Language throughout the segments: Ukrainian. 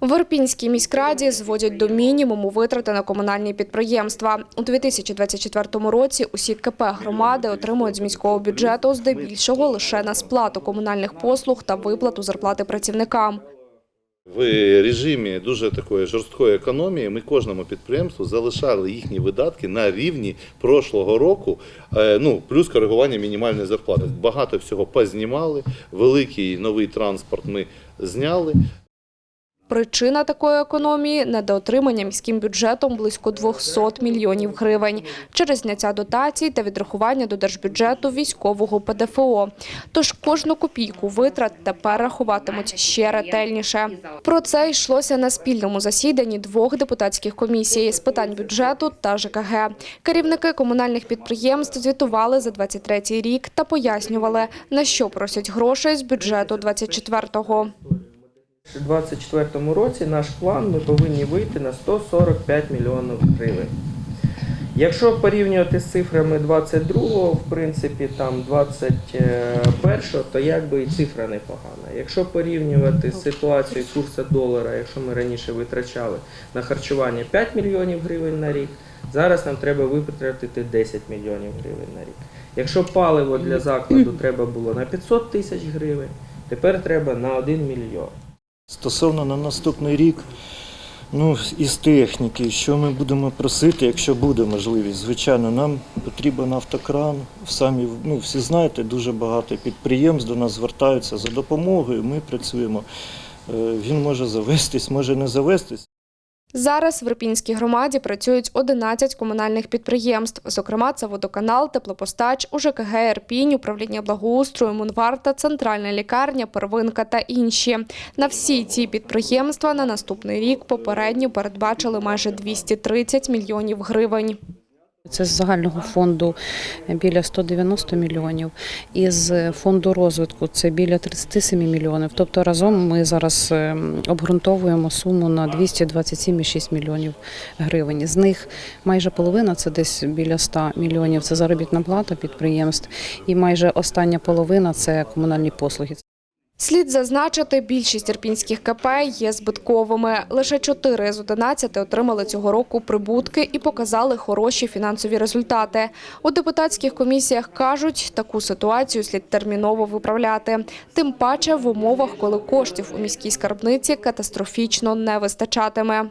В Ірпінській міськраді зводять до мінімуму витрати на комунальні підприємства. У 2024 році усі КП громади отримують з міського бюджету здебільшого лише на сплату комунальних послуг та виплату зарплати працівникам. В режимі дуже такої жорсткої економії ми кожному підприємству залишали їхні видатки на рівні прошлого року, е, ну плюс коригування мінімальної зарплати. Багато всього познімали, великий новий транспорт ми зняли. Причина такої економії – недоотримання міським бюджетом близько 200 мільйонів гривень через зняття дотацій та відрахування до держбюджету військового ПДФО. Тож кожну копійку витрат тепер рахуватимуть ще ретельніше. Про це йшлося на спільному засіданні двох депутатських комісій з питань бюджету та ЖКГ. Керівники комунальних підприємств звітували за 23 рік та пояснювали, на що просять грошей з бюджету 24-го. У 2024 році наш план ми повинні вийти на 145 мільйонів гривень. Якщо порівнювати з цифрами 22-го, в принципі, там 21-го, то якби і цифра непогана. Якщо порівнювати з ситуацією курсу долара, якщо ми раніше витрачали на харчування 5 мільйонів гривень на рік, зараз нам треба витратити 10 мільйонів гривень на рік. Якщо паливо для закладу треба було на 500 тисяч гривень, тепер треба на 1 мільйон. Стосовно на наступний рік, ну, із техніки, що ми будемо просити, якщо буде можливість, звичайно, нам потрібен автокран. Самі, ну, всі знаєте, дуже багато підприємств до нас звертаються за допомогою, ми працюємо. Е, Він може завестись, може не завестись. Зараз в Ірпінській громаді працюють 11 комунальних підприємств. Зокрема, це водоканал, теплопостач, УЖКГ Ірпінь, управління благоустрою, Мунварта, центральна лікарня, первинка та інші. На всі ці підприємства на наступний рік попередньо передбачили майже 230 мільйонів гривень. Це з загального фонду біля 190 мільйонів, із фонду розвитку це біля 37 мільйонів. Тобто разом ми зараз ем, обґрунтовуємо суму на 227,6 мільйонів гривень. З них майже половина це десь біля 100 мільйонів. Це заробітна плата підприємств, і майже остання половина це комунальні послуги. Слід зазначити, більшість ірпінських КП є збитковими. Лише 4 з 11 отримали цього року прибутки і показали хороші фінансові результати. У депутатських комісіях кажуть, таку ситуацію слід терміново виправляти. Тим паче в умовах, коли коштів у міській скарбниці катастрофічно не вистачатиме.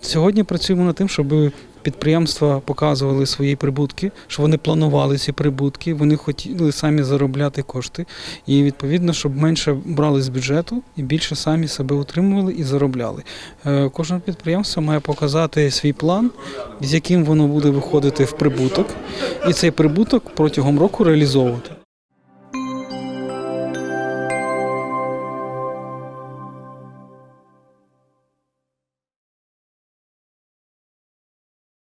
Сьогодні працюємо над тим, щоб підприємства показували свої прибутки, щоб вони планували ці прибутки, вони хотіли самі заробляти кошти, і відповідно, щоб менше брали з бюджету і більше самі себе утримували і заробляли. Е, Кожне підприємство має показати свій план, з яким воно буде виходити в прибуток, і цей прибуток протягом року реалізовувати.